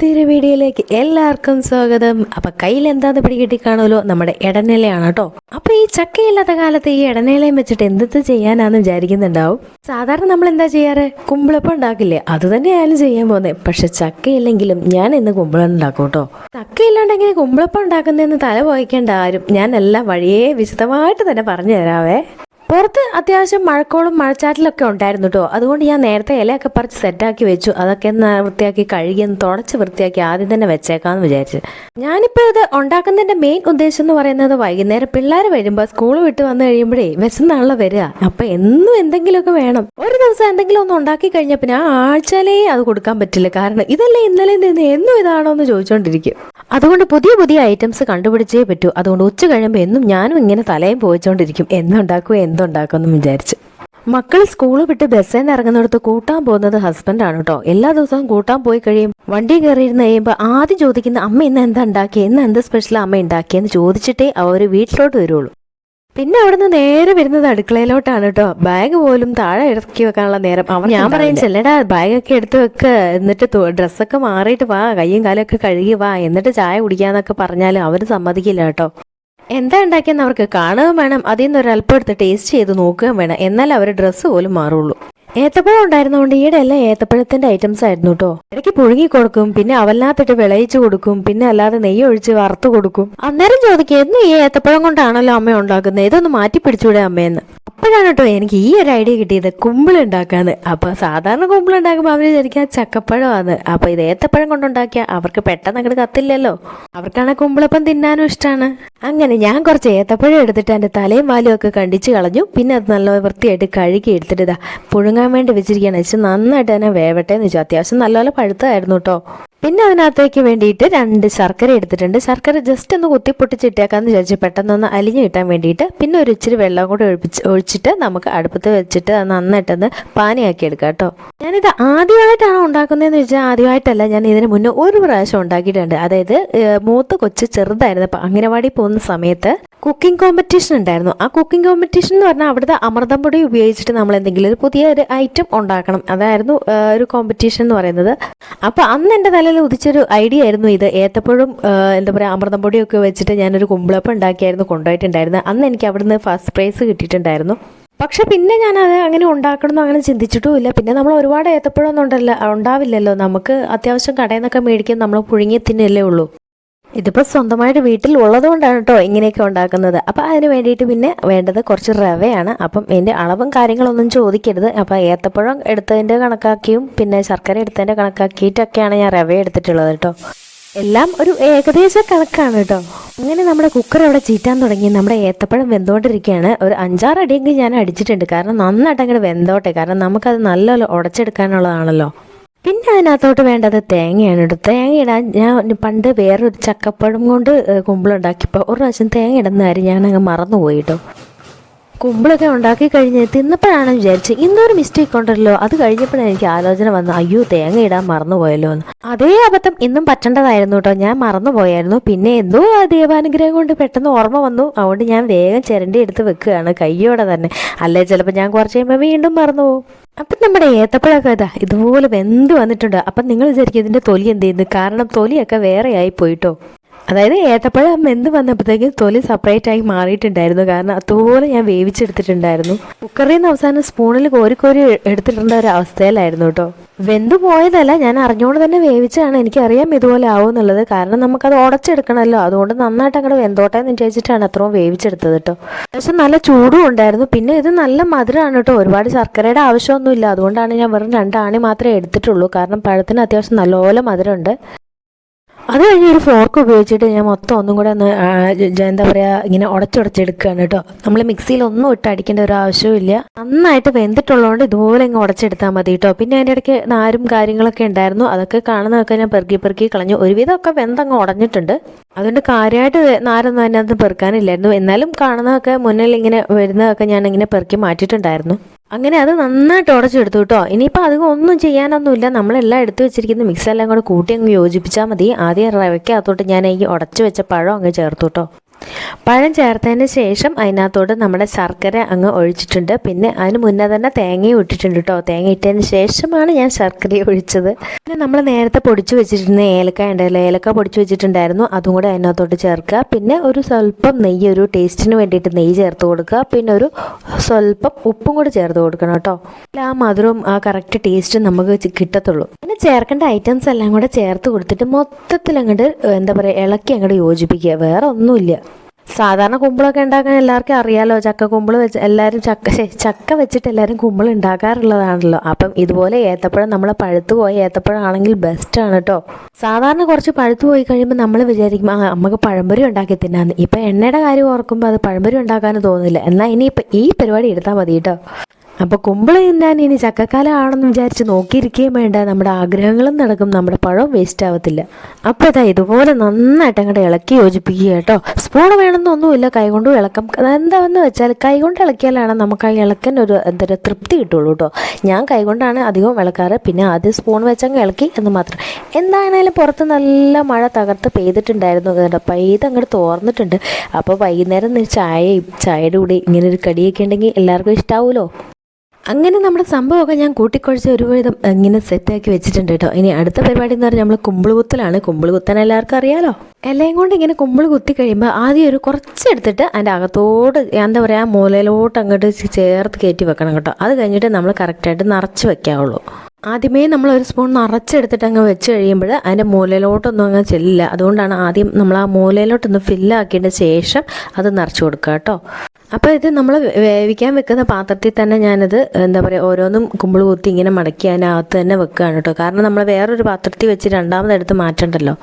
പുതിയൊരു വീഡിയോയിലേക്ക് എല്ലാവർക്കും സ്വാഗതം. അപ്പൊ കയ്യിൽ എന്താന്ന് പിടികിട്ടി കാണുമല്ലോ നമ്മുടെ ഇടനിലയാണ് കേട്ടോ. അപ്പൊ ഈ ചക്കയില്ലാത്ത കാലത്ത് ഈ ഇടനിലയും വെച്ചിട്ട് എന്തൊക്കെ ചെയ്യാനാന്ന് വിചാരിക്കുന്നുണ്ടാവും? സാധാരണ നമ്മൾ എന്താ ചെയ്യാറ്? കുമ്പിളപ്പം ഉണ്ടാക്കില്ലേ? അത് തന്നെയായാലും ചെയ്യാൻ പോകുന്നത് പക്ഷെ ചക്കയില്ലെങ്കിലും ഞാൻ ഇന്ന് കുമ്പിളം ഉണ്ടാക്കും കേട്ടോ. ചക്കയില്ലാണ്ട് എങ്ങനെ കുമ്പിളപ്പം ഉണ്ടാക്കുന്നതെന്ന് തല പോയിക്കേണ്ട ആരും ഞാൻ എല്ലാ വഴിയേ വിശദമായിട്ട് തന്നെ പറഞ്ഞു തരാവേ. പുറത്ത് അത്യാവശ്യം മഴക്കോളും മഴച്ചാറ്റിലൊക്കെ ഉണ്ടായിരുന്നു കേട്ടോ അതുകൊണ്ട് ഞാൻ നേരത്തെ ഇലയൊക്കെ പറിച്ച് സെറ്റാക്കി വെച്ചു. അതൊക്കെ ഒന്ന് വൃത്തിയാക്കി കഴുകി ഒന്ന് തുടച്ച് വൃത്തിയാക്കി ആദ്യം തന്നെ വെച്ചേക്കാന്ന് വിചാരിച്ചു. ഞാനിപ്പോൾ ഇത് ഉണ്ടാക്കുന്നതിന്റെ മെയിൻ ഉദ്ദേശം എന്ന് പറയുന്നത് വൈകുന്നേരം പിള്ളേർ വരുമ്പോൾ സ്കൂൾ വിട്ട് വന്നു കഴിയുമ്പോഴേ വിശന്നാണല്ലോ വരിക. അപ്പം എന്നും എന്തെങ്കിലുമൊക്കെ വേണം. ഒരു ദിവസം എന്തെങ്കിലും ഒന്ന് ഉണ്ടാക്കി കഴിഞ്ഞാൽ പിന്നെ ആ ആഴ്ചയിലേ അത് കൊടുക്കാൻ പറ്റില്ല. കാരണം ഇതല്ലേ ഇന്നലെ നിന്ന് എന്നും ഇതാണോ എന്ന് ചോദിച്ചുകൊണ്ടിരിക്കും അതുകൊണ്ട് പുതിയ പുതിയ ഐറ്റംസ് കണ്ടുപിടിച്ചേ പറ്റൂ. അതുകൊണ്ട് ഉച്ച കഴിയുമ്പോൾ എന്നും ഞാനും ഇങ്ങനെ തലയും പോയിച്ചോണ്ടിരിക്കും. എന്നുണ്ടാക്കുക എന്തുണ്ടാക്കും എന്ന് വിചാരിച്ച്. മക്കൾ സ്കൂൾ വിട്ട് ബസ്സിൽ നിന്ന് ഇറങ്ങുന്നിടത്ത് കൂട്ടാൻ പോകുന്നത് ഹസ്ബൻഡാണ് കേട്ടോ എല്ലാ ദിവസവും കൂട്ടാൻ പോയി കഴിയും. വണ്ടി കയറിയിരുന്ന് കഴിയുമ്പോൾ ആദ്യം ചോദിക്കുന്ന അമ്മ ഇന്ന് എന്താ ഉണ്ടാക്കി ഇന്ന് എന്ത് സ്പെഷ്യൽ അമ്മ ഉണ്ടാക്കിയെന്ന് ചോദിച്ചിട്ടേ അവർ വീട്ടിലോട്ട് വരുള്ളൂ. പിന്നെ അവിടുന്ന് നേരെ വരുന്നത് അടുക്കളയിലോട്ടാണ് കേട്ടോ ബാഗ് പോലും താഴെ ഇറക്കി വെക്കാനുള്ള നേരം അവൻ ഞാൻ പറയും ചെല്ലടാ ബാഗൊക്കെ എടുത്ത് വെക്ക. എന്നിട്ട് ഡ്രസ്സൊക്കെ മാറിയിട്ട് വാ. കയ്യും കാലൊക്കെ കഴുകി വാ. എന്നിട്ട് ചായ കുടിക്കാന്നൊക്കെ പറഞ്ഞാലും അവർ സമ്മതിക്കില്ല കേട്ടോ എന്താ ഉണ്ടാക്കിയെന്ന് അവർക്ക് കാണുകയും വേണം. അതിൽ നിന്ന് ഒരു അല്പം എടുത്ത് ടേസ്റ്റ് ചെയ്ത് നോക്കുകയും വേണം. എന്നാൽ അവരുടെ ഡ്രസ്സ് പോലും മാറുള്ളൂ. ഏത്തപ്പഴം ഉണ്ടായിരുന്നതുകൊണ്ട് ഈടെ എല്ലാം ഏത്തപ്പഴത്തിന്റെ ഐറ്റംസ് ആയിരുന്നു കേട്ടോ ഇടയ്ക്ക് പുഴുങ്ങി കൊടുക്കും പിന്നെ അവല്ലാത്തിട്ട് വിളയിച്ചു കൊടുക്കും പിന്നെ അല്ലാതെ നെയ്യ് ഒഴിച്ച് വറുത്ത് കൊടുക്കും. അന്നേരം ചോദിക്കും എന്നും ഈ ഏത്തപ്പഴം കൊണ്ടാണല്ലോ അമ്മ ഉണ്ടാക്കുന്നത്? ഇതൊന്ന് മാറ്റി പിടിച്ചൂടെ അമ്മയെന്ന് അപ്പോഴാണ് കേട്ടോ എനിക്ക് ഈ ഒരു ഐഡിയ കിട്ടിയത് കുമ്പിളുണ്ടാക്കാന്ന് അപ്പൊ സാധാരണ കുമ്പിളുണ്ടാക്കുമ്പോൾ അവർ ശരിക്കും ചക്കപ്പഴമാണ് അപ്പൊ ഇത് ഏത്തപ്പഴം കൊണ്ടുണ്ടാക്കിയ അവർക്ക് പെട്ടെന്ന് അങ്ങോട്ട് കത്തില്ലല്ലോ. അവർക്കാണ് കുമ്പിളപ്പം തിന്നാനും ഇഷ്ടമാണ് അങ്ങനെ ഞാൻ കുറച്ച് ഏത്തപ്പഴം എടുത്തിട്ട് എന്റെ തലയും വാലും ഒക്കെ കണ്ടിച്ച് കളഞ്ഞു. പിന്നെ അത് നല്ല വൃത്തിയായിട്ട് കഴുകി എടുത്തിട്ട് ഇതാ പുഴുങ്ങാൻ വേണ്ടി വെച്ചിരിക്കുകയാണ്. വെച്ചാൽ നന്നായിട്ട് തന്നെ വേവട്ടെ എന്ന് വെച്ചു അത്യാവശ്യം നല്ലപോലെ പഴുത്തതായിരുന്നു കേട്ടോ. പിന്നെ അതിനകത്തേക്ക് വേണ്ടിയിട്ട് രണ്ട് ശർക്കര എടുത്തിട്ടുണ്ട്. ശർക്കര ജസ്റ്റ് ഒന്ന് കുത്തി പൊട്ടിച്ചിട്ടേക്കാന്ന് വിചാരിച്ച് പെട്ടെന്നൊന്ന് അലിഞ്ഞു കിട്ടാൻ വേണ്ടിയിട്ട് പിന്നെ ഒരു ഇച്ചിരി വെള്ളം കൂടെ ഒഴിപ്പിച്ച് ഒഴിച്ചിട്ട് നമുക്ക് അടുപ്പത്ത് വെച്ചിട്ട് നന്നായിട്ടൊന്ന് പാനിയാക്കി എടുക്കാം കേട്ടോ. ഞാനിത് ആദ്യമായിട്ടാണ് ഉണ്ടാക്കുന്നതെന്ന് വെച്ചാൽ ആദ്യമായിട്ടല്ല. ഞാൻ ഇതിന് മുന്നേ ഒരു പ്രാവശ്യം ഉണ്ടാക്കിയിട്ടുണ്ട്. അതായത് മൂത്ത കൊച്ച് ചെറുതായിരുന്നു. അപ്പം അംഗനവാടി പോകുന്ന സമയത്ത് കുക്കിംഗ് കോമ്പറ്റീഷൻ ഉണ്ടായിരുന്നു. ആ കുക്കിംഗ് കോമ്പറ്റീഷൻ എന്ന് പറഞ്ഞാൽ അവിടുത്തെ അമൃതം പൊടി ഉപയോഗിച്ചിട്ട് നമ്മൾ എന്തെങ്കിലും ഒരു പുതിയ ഒരു ഐറ്റം ഉണ്ടാക്കണം. അതായിരുന്നു ഒരു കോമ്പറ്റീഷൻ എന്ന് പറയുന്നത്. അപ്പോൾ അന്ന് എന്റെ തലയിൽ ഉദിച്ചൊരു ഐഡിയ ആയിരുന്നു ഇത്. ഏത്തപ്പഴം എന്താ പറയുക അമൃതം പൊടിയൊക്കെ വെച്ചിട്ട് ഞാനൊരു കുമ്പിളപ്പം ഉണ്ടാക്കിയായിരുന്നു കൊണ്ടുപോയിട്ടുണ്ടായിരുന്നത്. അന്ന് എനിക്ക് അവിടുന്ന് ഫസ്റ്റ് പ്രൈസ് കിട്ടിയിട്ടുണ്ടായിരുന്നു. പക്ഷെ പിന്നെ ഞാനത് അങ്ങനെ ഉണ്ടാക്കണമെന്നോ അങ്ങനെ ചിന്തിച്ചിട്ടുമില്ല പിന്നെ നമ്മൾ ഒരുപാട് ഏത്തപ്പഴമൊന്നും ഉണ്ടല്ലോ ഉണ്ടാവില്ലല്ലോ. നമുക്ക് അത്യാവശ്യം കടയിൽ നിന്നൊക്കെ മേടിക്കാൻ നമ്മൾ പുഴുങ്ങിയ തിന്നല്ലേ ഉള്ളൂ. ഇതിപ്പോൾ സ്വന്തമായിട്ട് വീട്ടിൽ ഉള്ളതുകൊണ്ടാണ് കേട്ടോ ഇങ്ങനെയൊക്കെ ഉണ്ടാക്കുന്നത്. അപ്പോൾ അതിന് വേണ്ടിയിട്ട് പിന്നെ വേണ്ടത് കുറച്ച് റവയാണ്. അപ്പം എന്റെ അളവും കാര്യങ്ങളൊന്നും ചോദിക്കരുത്. അപ്പോൾ ഏത്തപ്പഴം എടുത്തതിന്റെ കണക്കാക്കിയും പിന്നെ ശർക്കര എടുത്തതിന്റെ കണക്കാക്കിയിട്ടൊക്കെയാണ് ഞാൻ റവ എടുത്തിട്ടുള്ളത് കേട്ടോ എല്ലാം ഒരു ഏകദേശ കണക്കാണ് കേട്ടോ അങ്ങനെ നമ്മുടെ കുക്കർ അവിടെ ചീറ്റാൻ തുടങ്ങി. നമ്മുടെ ഏത്തപ്പഴം വെന്തോണ്ടിരിക്കുകയാണ്. ഒരു അഞ്ചാറ് അടിയെങ്കിലും ഞാൻ അടിച്ചിട്ടുണ്ട്. കാരണം നന്നായിട്ട് അങ്ങോട്ട് വെന്തോട്ടെ. കാരണം നമുക്കത് നല്ലോണം ഉടച്ചെടുക്കാനുള്ളതാണല്ലോ. പിന്നെ അതിനകത്തോട്ട് വേണ്ടത് തേങ്ങയാണ് കേട്ടോ തേങ്ങ ഇടാൻ ഞാൻ പണ്ട് വേറൊരു ചക്കപ്പഴം കൊണ്ട് കുമ്പിളുണ്ടാക്കിയപ്പോൾ ഒരു പ്രാവശ്യം തേങ്ങ ഇടുന്ന കാര്യം ഞാൻ അങ്ങ് മറന്നുപോയി കേട്ടോ. കുമ്പിളൊക്കെ ഉണ്ടാക്കി കഴിഞ്ഞ് തിന്നപ്പോഴാണ് വിചാരിച്ചത് ഇന്നൊരു മിസ്റ്റേക്ക് ഉണ്ടല്ലോ. അത് കഴിഞ്ഞപ്പോഴാണ് എനിക്ക് ആലോചന വന്നു അയ്യോ തേങ്ങ ഇടാൻ മറന്നുപോയല്ലോ എന്ന്. അതേ അബദ്ധം ഇന്നും പറ്റേണ്ടതായിരുന്നു കേട്ടോ. ഞാൻ മറന്നുപോയായിരുന്നു. പിന്നെ എന്തോ ആ ദേവാനുഗ്രഹം കൊണ്ട് പെട്ടെന്ന് ഓർമ്മ വന്നു. അതുകൊണ്ട് ഞാൻ വേഗം ചിരണ്ടി എടുത്ത് വെക്കുകയാണ് കയ്യോടെ തന്നെ. അല്ലേ ചിലപ്പോൾ ഞാൻ കുറച്ച് കഴിയുമ്പോൾ വീണ്ടും മറന്നുപോകും. അപ്പം നമ്മുടെ ഏത്തപ്പഴമൊക്കെ ഇതാ ഇതുപോലെ വെന്ത് വന്നിട്ടുണ്ട്. അപ്പം നിങ്ങൾ വിചാരിക്കും ഇതിന്റെ തൊലി എന്ത് ചെയ്യുന്നു? കാരണം തൊലിയൊക്കെ വേറെ ആയി പോയിട്ടോ. അതായത് ഏത്തപ്പഴം വെന്ത് വന്നപ്പോഴത്തേക്കും തൊലി സെപ്പറേറ്റ് ആയി മാറിയിട്ടുണ്ടായിരുന്നു. കാരണം അതുപോലെ ഞാൻ വേവിച്ചെടുത്തിട്ടുണ്ടായിരുന്നു. കുക്കറിൽ നിന്ന് അവസാനം സ്പൂണിൽ കോരി കോരി എടുത്തിട്ടുണ്ട ഒരു അവസ്ഥയിലായിരുന്നു കേട്ടോ. വെന്ത് പോയതല്ല ഞാൻ അറിഞ്ഞുകൊണ്ട് തന്നെ വേവിച്ചാണ് എനിക്കറിയാം ഇതുപോലെ ആവും എന്നുള്ളത്. കാരണം നമുക്കത് ഉടച്ചെടുക്കണമല്ലോ. അതുകൊണ്ട് നന്നായിട്ട് അങ്ങോട്ട് വെന്തോട്ടെ എന്ന് വിചാരിച്ചിട്ടാണ് അത്രയും വേവിച്ചെടുത്തത് കേട്ടോ. പക്ഷെ നല്ല ചൂടും ഉണ്ടായിരുന്നു. പിന്നെ ഇത് നല്ല മധുരമാണ് കേട്ടോ. ഒരുപാട് ശർക്കരയുടെ ആവശ്യമൊന്നുമില്ല. അതുകൊണ്ടാണ് ഞാൻ വെറും രണ്ടാണി മാത്രമേ എടുത്തിട്ടുള്ളൂ. കാരണം പഴത്തിന് അത്യാവശ്യം നല്ലപോലെ മധുരമുണ്ട്. അത് കഴിഞ്ഞ് ഒരു ഫോർക്ക് ഉപയോഗിച്ചിട്ട് ഞാൻ മൊത്തം ഒന്നും കൂടെ ഒന്ന് എന്താ പറയുക ഇങ്ങനെ ഉടച്ചുടച്ചെടുക്കുകയാണ് കേട്ടോ. നമ്മൾ മിക്സിയിൽ ഒന്നും ഇട്ട് അടിക്കേണ്ട ഒരു ആവശ്യമില്ല നന്നായിട്ട് വെന്തിട്ടുള്ളതുകൊണ്ട് ഇതുപോലെ ഇങ്ങ് ഉടച്ചെടുത്താൽ മതി കേട്ടോ. പിന്നെ അതിന്റെ ഇടയ്ക്ക് നാരും കാര്യങ്ങളൊക്കെ ഉണ്ടായിരുന്നു. അതൊക്കെ കാണുന്നതൊക്കെ ഞാൻ പെറുക്കി പെറുക്കി കളഞ്ഞു. ഒരുവിധമൊക്കെ വെന്തങ്ങ് ഉടഞ്ഞിട്ടുണ്ട്. അതുകൊണ്ട് കാര്യമായിട്ട് നാരൊന്നും അതിനകത്ത് പെറുക്കാനില്ലായിരുന്നു. എന്നാലും കാണുന്നതൊക്കെ മുന്നിൽ ഇങ്ങനെ വരുന്നതൊക്കെ ഞാൻ ഇങ്ങനെ പെറുക്കി മാറ്റിയിട്ടുണ്ടായിരുന്നു. അങ്ങനെ അത് നന്നായിട്ട് ഉടച്ചെടുത്തു കേട്ടോ ഇനിയിപ്പോൾ അധികം ഒന്നും ചെയ്യാനൊന്നുമില്ല. നമ്മളെല്ലാം എടുത്തു വെച്ചിരിക്കുന്ന മിക്സ് എല്ലാം കൂടെ കൂട്ടി അങ്ങ് യോജിപ്പിച്ചാൽ മതി. ആദ്യം റവയ്ക്കകത്തോട്ട് ഞാൻ ഈ ഉടച്ചു വെച്ച പഴം അങ്ങ് ചേർത്തു കേട്ടോ പഴം ചേർത്തതിന് ശേഷം അതിനകത്തോട്ട് നമ്മുടെ ശർക്കര അങ്ങ് ഒഴിച്ചിട്ടുണ്ട്. പിന്നെ അതിന് മുന്നേ തന്നെ തേങ്ങയും ഇട്ടിട്ടുണ്ട് കേട്ടോ തേങ്ങ ഇട്ടതിന് ശേഷമാണ് ഞാൻ ശർക്കര ഒഴിച്ചത്. പിന്നെ നമ്മൾ നേരത്തെ പൊടിച്ചു വെച്ചിരുന്ന ഏലക്ക ഉണ്ടല്ലോ ഏലക്ക പൊടിച്ചു വെച്ചിട്ടുണ്ടായിരുന്നു. അതും കൂടെ അതിനകത്തോട്ട് ചേർക്കുക. പിന്നെ ഒരു സ്വല്പം നെയ്യ് ഒരു ടേസ്റ്റിന് വേണ്ടിയിട്ട് നെയ്യ് ചേർത്ത് കൊടുക്കുക. പിന്നെ ഒരു സ്വല്പം ഉപ്പും കൂടെ ചേർത്ത് കൊടുക്കണം കേട്ടോ ആ മധുരവും ആ കറക്റ്റ് ടേസ്റ്റും നമുക്ക് കിട്ടത്തുള്ളൂ. പിന്നെ ചേർക്കേണ്ട ഐറ്റംസ് എല്ലാം കൂടെ ചേർത്ത് കൊടുത്തിട്ട് മൊത്തത്തിൽ അങ്ങോട്ട് എന്താ പറയുക ഇളക്കി അങ്ങോട്ട് യോജിപ്പിക്കുക. വേറെ ഒന്നുമില്ല. സാധാരണ കുമ്പിളൊക്കെ ഉണ്ടാക്കാൻ എല്ലാവർക്കും അറിയാലോ. ചക്ക കുമ്പിൾ വെച്ച് എല്ലാവരും ചക്ക ചക്ക വെച്ചിട്ട് എല്ലാവരും കുമ്പിൾ ഉണ്ടാക്കാറുള്ളതാണല്ലോ. അപ്പം ഇതുപോലെ ഏത്തപ്പഴം നമ്മൾ പഴുത്തു പോയ ഏത്തപ്പഴം ആണെങ്കിൽ ആണ് കേട്ടോ സാധാരണ കുറച്ച് പഴുത്തു പോയി കഴിയുമ്പോൾ നമ്മൾ വിചാരിക്കും ആ നമുക്ക് പഴംപൊരി ഉണ്ടാക്കി തിന്നാന്ന്. ഇപ്പം എണ്ണയുടെ കാര്യം ഓർക്കുമ്പോൾ അത് പഴംപൊരി ഉണ്ടാക്കാനും തോന്നുന്നില്ല എന്നാൽ ഇനി ഇപ്പം ഈ പരിപാടി എടുത്താൽ മതി കേട്ടോ അപ്പോൾ കുമ്പിൾ തിന്നാൻ ഇനി ചക്കക്കാലമാണെന്ന് വിചാരിച്ച് നോക്കിയിരിക്കുകയും വേണ്ട. നമ്മുടെ ആഗ്രഹങ്ങളും നടക്കും. നമ്മുടെ പഴവും വേസ്റ്റ് ആവത്തില്ല. അപ്പോൾ ഇതാ ഇതുപോലെ നന്നായിട്ട് അങ്ങോട്ട് ഇളക്കി യോജിപ്പിക്കുക കേട്ടോ. സ്പൂൺ വേണമെന്നൊന്നുമില്ല കൈകൊണ്ടും ഇളക്കം. എന്താണെന്ന് വെച്ചാൽ കൈകൊണ്ട് ഇളക്കിയാലാണ് നമുക്ക് ആ ഇളക്കൻ ഒരു എന്താ തൃപ്തി കിട്ടുള്ളൂ കേട്ടോ. ഞാൻ കൈകൊണ്ടാണ് അധികം ഇളക്കാറ്. പിന്നെ ആദ്യം സ്പൂൺ വെച്ചങ്ങ് ഇളക്കി എന്ന് മാത്രം. എന്തായാലും പുറത്ത് നല്ല മഴ തകർത്ത് പെയ്തിട്ടുണ്ടായിരുന്നു. കേട്ടോ പെയ്ത് അങ്ങോട്ട് തോർന്നിട്ടുണ്ട്. അപ്പോൾ വൈകുന്നേരം ചായയും ചായയുടെ കൂടെ ഇങ്ങനെ ഒരു കടിയൊക്കെ ഉണ്ടെങ്കിൽ എല്ലാവർക്കും ഇഷ്ടാവുമല്ലോ അങ്ങനെ നമ്മുടെ സംഭവമൊക്കെ ഞാൻ കൂട്ടിക്കുഴച്ച് ഒരുവിധം ഇങ്ങനെ സെറ്റാക്കി വെച്ചിട്ടുണ്ട് കേട്ടോ. ഇനി അടുത്ത പരിപാടി എന്ന് പറഞ്ഞാൽ നമ്മൾ കുമ്പിളുകുത്തലാണ്. കുത്തലാണ് എല്ലാവർക്കും അറിയാലോ? എല്ലാം കൊണ്ട് ഇങ്ങനെ കുമ്പിൾ കുത്തി കഴിയുമ്പോൾ ആദ്യം ഒരു കുറച്ച് എടുത്തിട്ട് അതിന്റെ അകത്തോട് എന്താ പറയുക മൂലയിലോട്ട് അങ്ങോട്ട് ചേർത്ത് കയറ്റി വെക്കണം കേട്ടോ. അത് കഴിഞ്ഞിട്ട് നമ്മൾ കറക്റ്റായിട്ട് നിറച്ച് വെക്കാവുള്ളൂ. ആദ്യമേ നമ്മൾ ഒരു സ്പൂൺ നിറച്ചെടുത്തിട്ട് അങ്ങ് വെച്ച് കഴിയുമ്പോൾ അതിന്റെ മൂലയിലോട്ടൊന്നും അങ്ങ് ചെല്ലില്ല. അതുകൊണ്ടാണ് ആദ്യം നമ്മൾ ആ മൂലയിലോട്ടൊന്ന് ഫില്ലാക്കിയതിന് ശേഷം അത് നിറച്ച് കൊടുക്കുക കേട്ടോ. അപ്പോൾ ഇത് നമ്മൾ വേവിക്കാൻ വെക്കുന്ന പാത്രത്തിൽ തന്നെ ഞാനത് എന്താ പറയുക ഓരോന്നും കുമ്പിൾ കുത്തി ഇങ്ങനെ മടക്കി അതിനകത്ത് തന്നെ വെക്കുകയാണ് കേട്ടോ. കാരണം നമ്മൾ വേറൊരു പാത്രത്തിൽ വെച്ച് രണ്ടാമതെടുത്ത് മാറ്റണ്ടല്ലോ.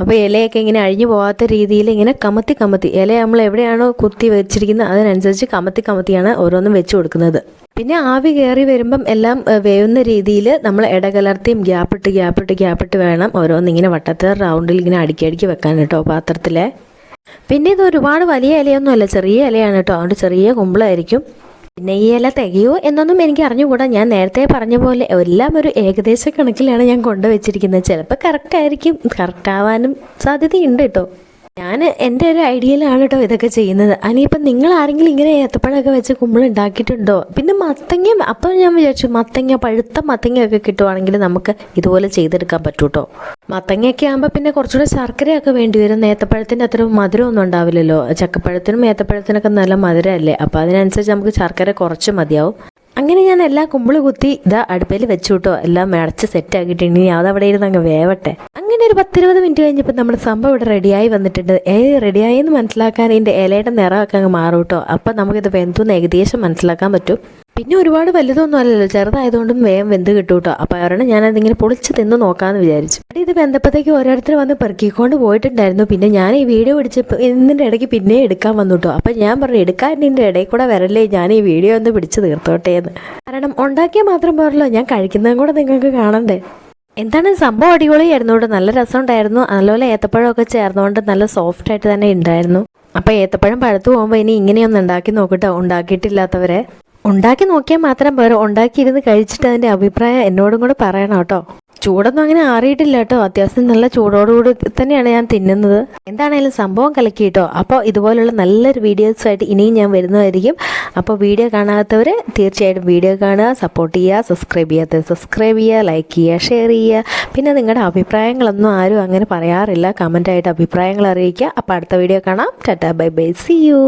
അപ്പോൾ ഇലയൊക്കെ ഇങ്ങനെ അഴിഞ്ഞു പോകാത്ത രീതിയിൽ ഇങ്ങനെ കമത്തി കമത്തി ഇല നമ്മൾ എവിടെയാണോ കുത്തി വെച്ചിരിക്കുന്നത് അതിനനുസരിച്ച് കമത്തി കമത്തിയാണ് ഓരോന്നും വെച്ച് കൊടുക്കുന്നത്. പിന്നെ ആവി കയറി വരുമ്പം എല്ലാം വേവുന്ന രീതിയിൽ നമ്മൾ ഇടകലർത്തിയും ഗ്യാപ്പിട്ട് ഗ്യാപ്പിട്ട് ഗ്യാപ്പിട്ട് വേണം ഓരോന്നിങ്ങനെ വട്ടത്തെ റൗണ്ടിൽ ഇങ്ങനെ അടുക്കി അടുക്കി വെക്കാൻ കേട്ടോ പാത്രത്തിൽ പിന്നെ ഇത് ഒരുപാട് വലിയ ഇലയൊന്നും അല്ല ചെറിയ ഇലയാണ് കേട്ടോ. അതുകൊണ്ട് ചെറിയ കുമ്പളായിരിക്കും. പിന്നെ ഈ ഇല തികയോ എന്നൊന്നും എനിക്ക് അറിഞ്ഞുകൂടാ. ഞാൻ നേരത്തെ പറഞ്ഞ പോലെ എല്ലാം ഒരു ഏകദേശ കണക്കിലാണ് ഞാൻ കൊണ്ടുവച്ചിരിക്കുന്നത്. ചിലപ്പോൾ കറക്റ്റ് ആയിരിക്കും. കറക്റ്റ് ആവാനും സാധ്യതയുണ്ട് കേട്ടോ. ഞാൻ എന്റെ ഒരു ഐഡിയയിലാണ് കേട്ടോ ഇതൊക്കെ ചെയ്യുന്നത്. അനിയിപ്പം നിങ്ങൾ ആരെങ്കിലും ഇങ്ങനെ ഏത്തപ്പഴമൊക്കെ വെച്ച് കുമ്പിൾ ഉണ്ടാക്കിയിട്ടുണ്ടോ? പിന്നെ മത്തങ്ങ അപ്പം ഞാൻ വിചാരിച്ചു മത്തങ്ങ പഴുത്ത മത്തങ്ങയൊക്കെ കിട്ടുവാണെങ്കിൽ നമുക്ക് ഇതുപോലെ ചെയ്തെടുക്കാൻ പറ്റൂ കേട്ടോ മത്തങ്ങയൊക്കെ ആകുമ്പോൾ പിന്നെ കുറച്ചുകൂടെ ശർക്കരയൊക്കെ വേണ്ടി വരും. ഏത്തപ്പഴത്തിന്റെ അത്ര മധുരമൊന്നും ഉണ്ടാവില്ലല്ലോ. ചക്കപ്പഴത്തിനും ഏത്തപ്പഴത്തിനൊക്കെ നല്ല മധുരമല്ലേ? അപ്പോൾ അതിനനുസരിച്ച് നമുക്ക് ശർക്കര കുറച്ച് മതിയാവും. അങ്ങനെ ഞാൻ എല്ലാ കുമ്പിൾ കുത്തി ഇതാ അടുപ്പയിൽ വെച്ചു എല്ലാം മേടച്ച് സെറ്റ് ആക്കിയിട്ട് ഇനി അതവിടെ ഇരുന്ന് അങ്ങ് വേവട്ടെ. അങ്ങനെ ഒരു പത്തിരുപത് മിനിറ്റ് കഴിഞ്ഞപ്പോൾ നമ്മുടെ സംഭവം ഇവിടെ റെഡിയായി വന്നിട്ടുണ്ട്. ഏ റെഡിയായി എന്ന് മനസ്സിലാക്കാൻ ഇതിന്റെ ഇലയുടെ നിറമൊക്കെ അങ്ങ് മാറും കേട്ടോ അപ്പം നമുക്കിത് വെന്തുന്ന് ഏകദേശം മനസ്സിലാക്കാൻ പറ്റും. പിന്നെ ഒരുപാട് വലുതൊന്നും അല്ലല്ലോ. ചെറുതായതുകൊണ്ടും വേഗം വെന്ത് കിട്ടും കേട്ടോ. അപ്പോൾ അവരാണ് ഞാനതിങ്ങനെ പൊളിച്ച് തിന്ന് നോക്കാമെന്ന് വിചാരിച്ചു. അത് ഇത് വെന്തപ്പോഴത്തേക്ക് ഓരോരുത്തർ വന്ന് പെറുക്കിക്കൊണ്ട് പോയിട്ടുണ്ടായിരുന്നു. പിന്നെ ഞാൻ ഈ വീഡിയോ പിടിച്ചപ്പോൾ ഇതിന്റെ ഇടയ്ക്ക് പിന്നെ എടുക്കാൻ വന്നു കേട്ടോ. അപ്പം ഞാൻ പറഞ്ഞു എടുക്കാൻ ഇതിന്റെ ഇടയിൽ കൂടെ വരല്ലേ? ഞാൻ ഈ വീഡിയോ ഒന്ന് പിടിച്ച് തീർത്തോട്ടെ എന്ന്. കാരണം ഉണ്ടാക്കിയാൽ മാത്രം പോരല്ലോ. ഞാൻ കഴിക്കുന്നതും കൂടെ നിങ്ങൾക്ക് കാണണ്ടേ? എന്താണ് സംഭവം? അടിപൊളിയായിരുന്നു കേട്ടോ. നല്ല രസമുണ്ടായിരുന്നു. നല്ലപോലെ ഏത്തപ്പഴമൊക്കെ ചേർന്നുകൊണ്ട് നല്ല സോഫ്റ്റ് ആയിട്ട് തന്നെ ഉണ്ടായിരുന്നു. അപ്പോൾ ഏത്തപ്പഴം പഴുത്തു പോകുമ്പോൾ ഇനി ഇങ്ങനെയൊന്ന് ഉണ്ടാക്കി നോക്കട്ടോ ഉണ്ടാക്കിയിട്ടില്ലാത്തവരെ. ഉണ്ടാക്കി നോക്കിയാൽ മാത്രം പോരാ. ഉണ്ടാക്കിയിരുന്ന് കഴിച്ചിട്ട് അതിന്റെ അഭിപ്രായം എന്നോടും കൂടെ പറയണം കേട്ടോ. ചൂടൊന്നും അങ്ങനെ ആറിയിട്ടില്ല കേട്ടോ. അത്യാവശ്യം നല്ല ചൂടോടുകൂടി തന്നെയാണ് ഞാൻ തിന്നുന്നത്. എന്താണേലും സംഭവം കലക്കി കേട്ടോ. അപ്പോൾ ഇതുപോലുള്ള നല്ലൊരു വീഡിയോസായിട്ട് ഇനിയും ഞാൻ വരുന്നതായിരിക്കും. അപ്പോൾ വീഡിയോ കാണാത്തവർ തീർച്ചയായിട്ടും വീഡിയോ കാണുക സപ്പോർട്ട് ചെയ്യുക സബ്സ്ക്രൈബ് ചെയ്യാത്തവർ സബ്സ്ക്രൈബ് ചെയ്യുക ലൈക്ക് ചെയ്യുക ഷെയർ ചെയ്യുക. പിന്നെ നിങ്ങളുടെ അഭിപ്രായങ്ങളൊന്നും ആരും അങ്ങനെ പറയാറില്ല. കമന്റായിട്ട് അഭിപ്രായങ്ങൾ അറിയിക്കുക. അപ്പോൾ അടുത്ത വീഡിയോ കാണാം. Tata bye bye see you